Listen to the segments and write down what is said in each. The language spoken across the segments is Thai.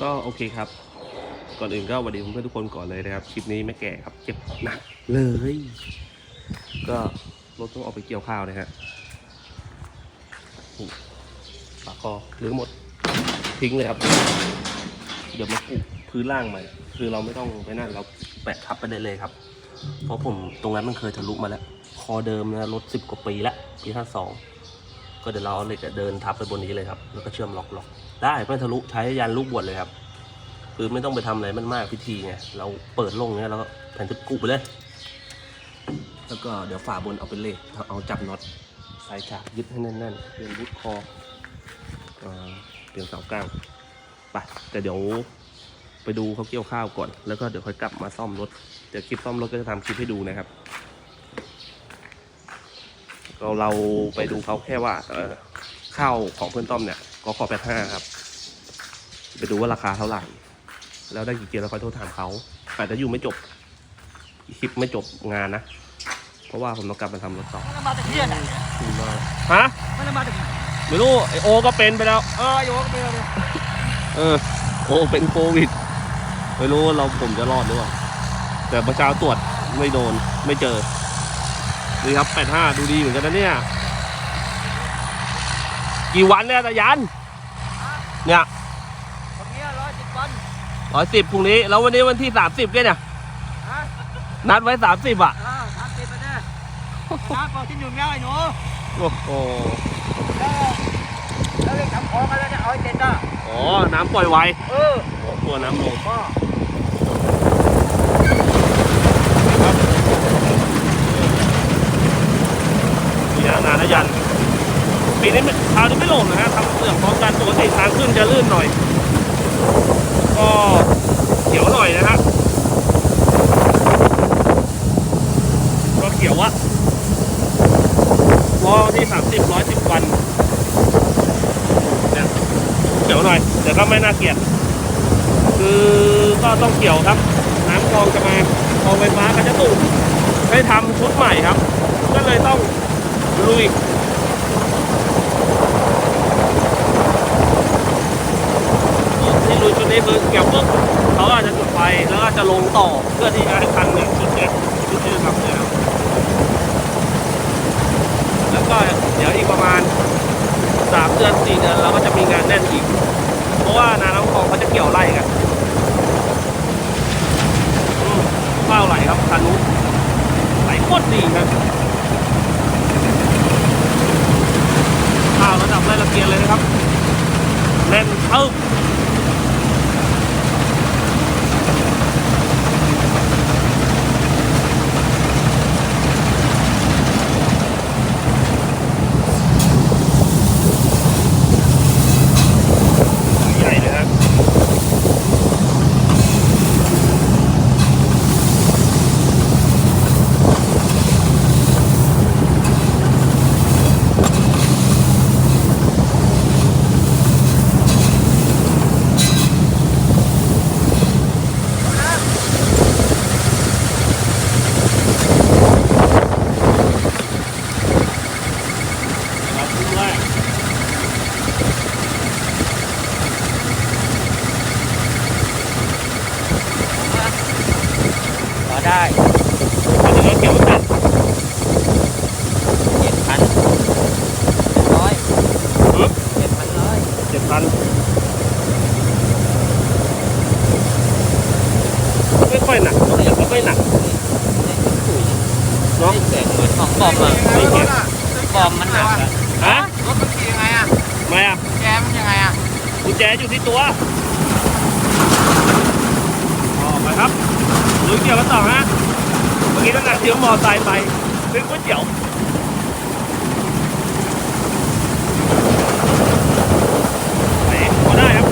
ก็โอเคครับ ก่อนอื่นก็สวัสดีเพื่อนทุกคนก่อนเลยนะครับ คลิปนี้ไม่แก่ครับเจ็บหนักเลย ก็รถต้องออกไปเกี่ยวข้าวนะฮะปากคอหรือหมดทิ้งเลยครับ เดี๋ยวมาปลูกพื้นล่างใหม่ คือเราไม่ต้องไปนั่นเราแปะทับไปได้เลยครับ เพราะผมตรงนั้นมันเคยทะลุมาแล้ว คอเดิมนะรถสิบกว่าปีล้วปีห้าสองก็เดี๋ยวเราเอาเหล็กอะเดินทับไปบนนี้เลยครับ แล้วก็เชื่อมล็อกล็อก ได้ไม่ทะลุใช้ยันลูกบวชเลยครับ คือไม่ต้องไปทำอะไรมันมากพิธีไงเราเปิดลงเนี้ยแล้วแผ่นทึบกุไปเลย แล้วก็เดี๋ยวฝาบนเอาไปเลขเอาจับน็อตใส่ฉากยึดให้แน่นๆเปลี่ยนยึดคอเอ่อเปลี่ยนเสาก้างไปแต่เดี๋ยวไปดูเขาเกี่ยวข้าวก่อน แล้วก็เดี๋ยวค่อยกลับมาซ่อมรถเดี๋ยวคลิปซ่อมรถก็จะทำคลิปให้ดูนะครับเราเราไปดูเขาแค่ว่าเอข้าวของเพื่อนต้อมเนี่ย ก็ขอแปดห้าครับ ไปดูว่าราคาเท่าไหร่ แล้วได้กี่เกียร์แล้วค่อยโทรถามเขาอาจจะอยู่ไม่จบคลิปไม่จบงานนะ เพราะว่าผมต้องกลับมาทำรถต่อมันมาจากเที่ยนอะคุณว่าฮะมันมาจากไหนไม่รู้ไอโอก็เป็นไปแล้ว เออโยกไปเลยเออโอเป็นโควิดไม่รู้ว่าเราผมจะรอดหรือเปล่าแต่ประชาตรวจไม่โดนไม่เจอนี่ครับแปดห้าดูดีเหมือนกันนะเนี่ย กี่วันเนี่ยตายัน เนี่ยวันนี้ร้อยสิบวันร้อยสิบพรุ่งนี้ แล้ววันนี้วันที่สามสิบเนี่ยฮะนัดไว้สามสิบอะเออสามสิบไปแน่น้ำพอที่อยู่แล้วไอ้หนู โอ้โหแล้วแล้วเรื่องทำของอะไรเนี่ยเอาให้เสร็จอะอ๋อ น้ำปล่อยไวเออตัวน้ำลงพ่อมีนานนะยัน ปีนี้ไม่คราวนี้ไม่ลงนะฮะทำเรื่องของ การปกติทางขึ้นจะลื่นหน่อย ก็เขียวหน่อยนะฮะก็เขียวอะรอที่สามสิบร้อยสิบวันเนี่ยเขียวหน่อย แต่ก็ไม่น่าเกลียดคือก็ต้องเกี่ยวครับ น้ำคลองจะมาคลองไฟฟ้าก็จะสูบให้ทำชุดใหม่ครับ ก็เลยต้องลุย ที่ลุยชุดนี้คือเกี่ยวปุ๊บเขาอาจจะจุดไฟแล้วก็จะลงต่อเพื่อที่จะให้ทันเนี่ยชุดเนี้ยชุดที่จะทำเนี่ยครับแล้วก็เดี๋ยวอีกประมาณสามเดือนสี่เดือนเราก็จะมีงานแน่นอีก เพราะว่านาน้ำคลองเขาจะเกี่ยวไร่กันอืมข้าวไหลครับคันนู้ไหลโคตรดีครับข้าวระดับไร่ละเกียนเลยนะครับแน่นเท่า ใหญ่เลยฮะครับดูแรก ขอได้ อันนี้ก็เกี่ยวไม่เป็น เจ็ดพันร้อย อืม เจ็ดพันร้อย เจ็ดพันไม่ค่อยหนักเท่าไหร่ไม่ค่อยหนัก เนาะ ไม่แข็งเหมือนของบอมอะ ไม่เข็ม บอมมันหนักอะ ฮะ รถมันขี่ยังไงอะ ทำไมอะ แกมันยังไงอะ กุ ญแจอยู่ที่ตัวออกไปครับลุยเกี่ยวกันต่อฮะเมื่อกี้ตั้งแต่เที่ยวมอไซค์ไปซื้อก๋วยเตี๋ยวไปพอได้ครับ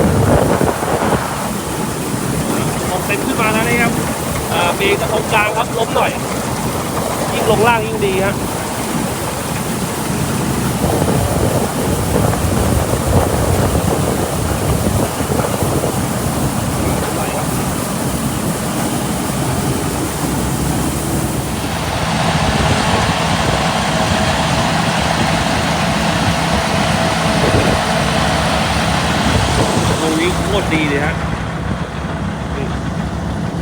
ออกเต็มขึ้นมาแล้วนะครับอ่ามีกระทงกลางครับล้มหน่อย ยิ่งลงล่างยิ่งดีฮะ ไหลครับตรงนี้โคตรดีเลยฮะ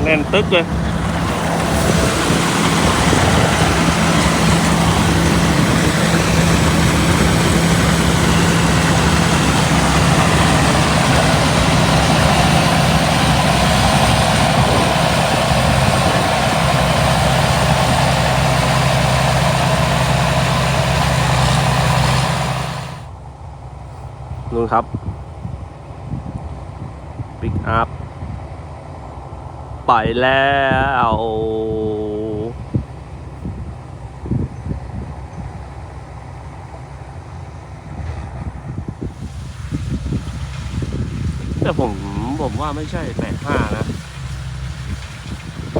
แน่น ตึ๊กเลยนู่นครับปิกอัพ ไปแล้วแต่ผมผมว่าไม่ใช่แปดห้านะ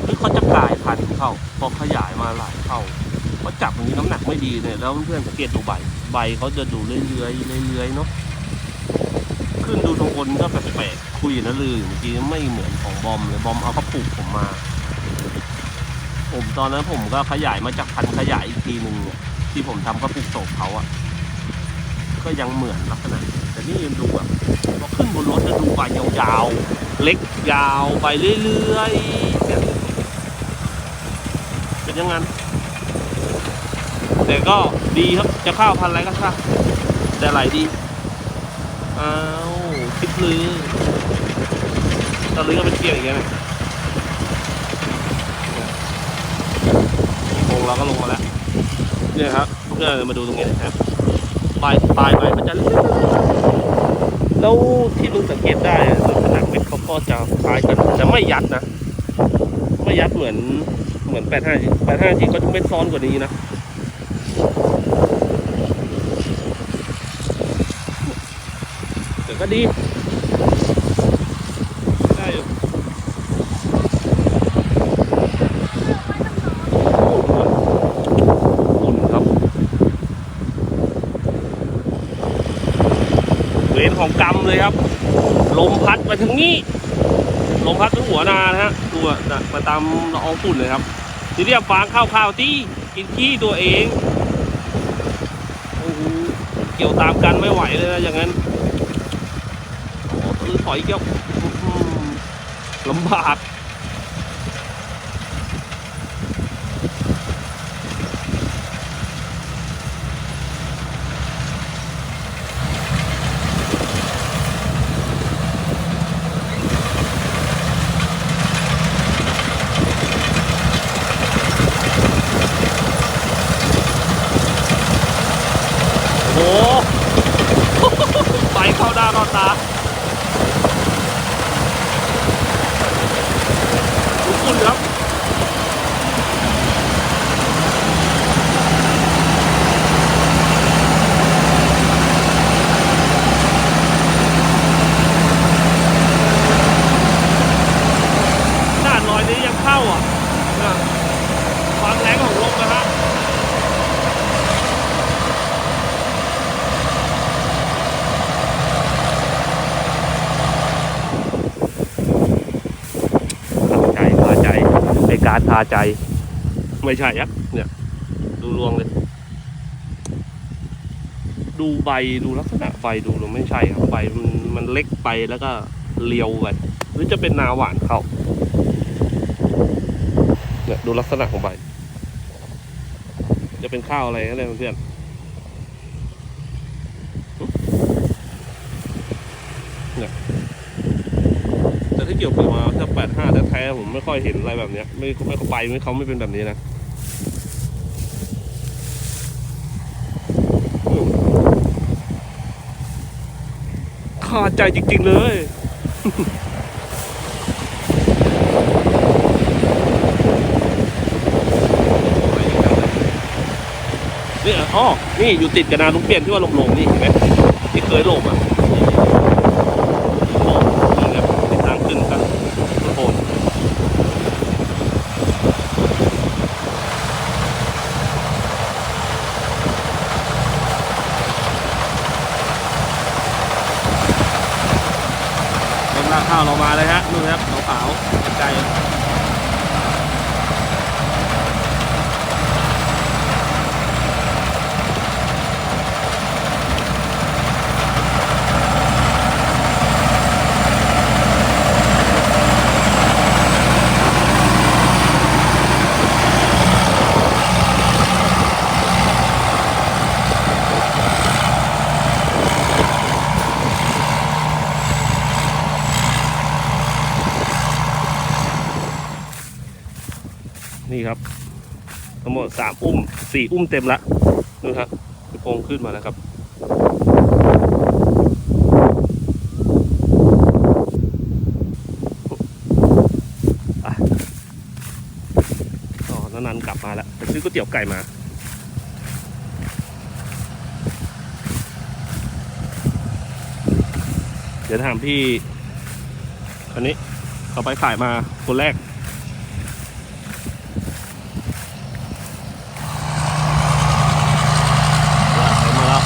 คือเขาจะกลายพันธุ์เข้า พอขยายมาหลายเข้าเพราะจับอย่างนี้น้ำหนักไม่ดีเนี่ย แล้วเพื่อนสังเกตดูใบ ใบเขาจะดูเรื่อยๆเรื่อยๆเนาะ ขึ้นดูตรงบนก็แปลกๆคุยนะลือเมื่อกี้ไม่เหมือนของบอมเลยบอมเอากระปุกผมมา ผมตอนนั้นผมก็ขยายมาจากพันขยายอีกทีหนึ่งเนี่ยที่ผมทำกระปุกโศกเขาอะก็ยังเหมือนลักษณะแต่นี่ยังดูแบบพอขึ้นบนรถจะดูใบยาวๆ เล็กยาวไปเรื่อยๆเนี่ยเป็นอยังไงนแต่ก็ดีครับจะเข้าวพันอะไรก็ช่างแต่ไหลดี อ้าวคลิปลือตอนลือก็เป็นเกียร์อย่างเงี้ยนะโคงเราก็ลงมาแล้วเนี่ยครับเพื่อนมาดูตรงนี้นะครับปลายปลายไม้มันจะเล็กแล้วที่ลุงสังเกตได้อะลักษณะเม็ดเขาก็จะคล้ายกันแต่ไม่ยัดนะ ไม่ยัดเหมือนเหมือนแปดห้าแปดห้าจริงก็จะเม็ดซ้อนกว่านี้นะ แต่ ก็ดีได้อยู่อุ่นครับเวรของกรรมเลยครับ ลมพัดมาทางนี้ ลมพัดทั้งหัวนานะฮะดูอะน่ะมาตามละอองฝุ่นเลยครับทีเรียกฟางข้าวๆที่กินขี้ตัวเองโอ้โหเกี่ยวตามกันไม่ไหวเลยนะอย่างนั้น อถอยเกี่ยวอื้อหือลำบากโอ้โหไปเข้าหน้าเข้าตา ทุก ครับหน้านลอยนี้ยังเข้าอะนะความแรงของลมนะฮะทาใจทาใจใน การทาใจ ไม่ใช่อะเนี่ย ดูรวงเลย ดูใบดูลักษณะใบดูแล้วไม่ใช่ครับใบมันมันเล็กไปแล้วก็เลียวไปหรือจะเป็นนาหวานเขาเนี่ยดูลักษณะของใบ จะเป็นข้าวอะไรก็ได้เพื่อนเนี่ย แต่ที่เกี่ยวกับมาถ้าแปดห้าแท้ผมไม่ค่อยเห็นอะไรแบบเนี้ยไม่ไม่เขาใบไม่เขาไม่เป็นแบบนี้นะขาดใจจริง ๆ เลยนี่อ๋อนี่อยู่ติดกับนาลุงเปลี่ยนที่ว่าลงๆนี่เห็นไหมที่เคยลงอะโอ้นี่ครับติดทางขึ้นกันโอ้โหเริ่มลากข้าวเรามาเลยฮะนู่นครับขาวๆไกลๆ น นี่ครับ ทั้งหมดสามอุ้มสี่อุ้มเต็มละนู่ครับพี่โปงขึ้นมาแล้วครับอะอ๋อนันกลับมาแล้วไปซื้อก๋วยเตี๋ยวไก่มาเดี๋ยวถามพี่อันนี้เขาไปขายมาคนแรก มาแล้ว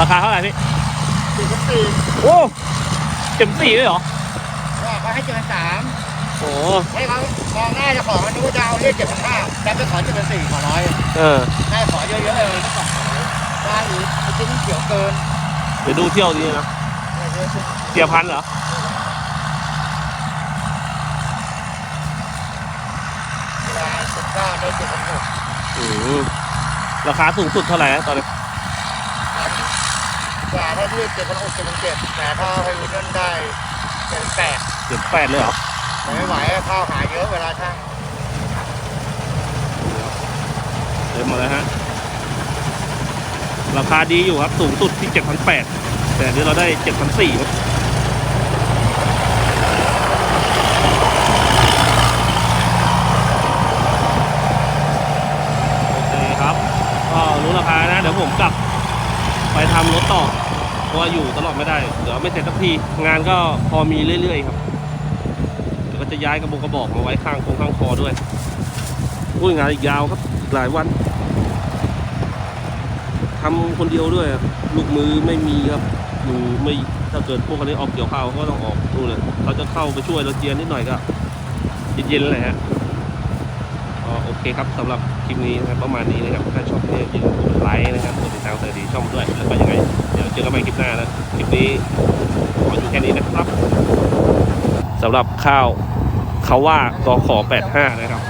ราคาเท่าไหร่พี่สี่สิบสี่โอ้เจ็มสี่เลยเหรอก็เขาให้เจ็ดพันสามโอ้ให้เขามองหน้าเจ้าของมันนึกว่าจะเอาเรียกเจ็ดพันห้าแต่ไปขอเจ็ดพันสี่ขอร้อยเออได้ขอเยอะๆเลยก็ขอได้อีกมันจิ้มเขียวเกินเดี๋ยวดูเที่ยวดีนะเสียพันเหรอได้สิบเก้าได้เจ็ดพันหกอืมราคาสูงสุดเท่าไหร่นะตอนนี้แต่ถ้า เรียกเจ็ดพันหกเจ็ดพันเจ็ดแต่ถ้าให้รู้นั่นได้เจ็ดแปดเจ็ดแปดเลยเหรอแต่ไม่ไหวข้าวหายเยอะเวลาช่างเดินมาแล้วฮะราคาดีอยู่ครับสูงสุดที่เจ็ดพันแปดแต่เดี๋ยวเราได้เจ็ดพันสี่ครับโอเคครับ ก็รู้ราคานะ เดี๋ยวผมกลับไปทำรถต่อเพ ราะว่าอยู่ตลอดไม่ได้ เดี๋ยวไม่เสร็จสักที งานก็พอมีเรื่อยๆครับเดี๋ยวก็จะย้ายกระบอกกระบอกมาไว้ข้างโครงข้างคอด้วยอุ้ยงานอีกยาวครับหลายวันทำคนเดียวด้วยลูกมือไม่มีครับอยู่ไม่ถ้าเกิดพวกคนนี้ออกเกี่ยวข้าวก็ต้องออกนู่นเลยเขาจะเข้าไปช่วยเราเจียนนิดหน่อยก็เย็นๆเลยฮะก็โอเคครับสำหรับคลิปนี้นะครับประมาณนี้นะครับถ้าชอบเนี่ยอย่าลืมกดไลค์นะครับกดติดตามสวัสดีช่องด้วยแล้วก็ยังไง เจอกันใหม่คลิปหน้านะคลิปนี้ขออยู่แค่นี้นะครับสำหรับข้าวเขาว่ากขอ85 นะครับ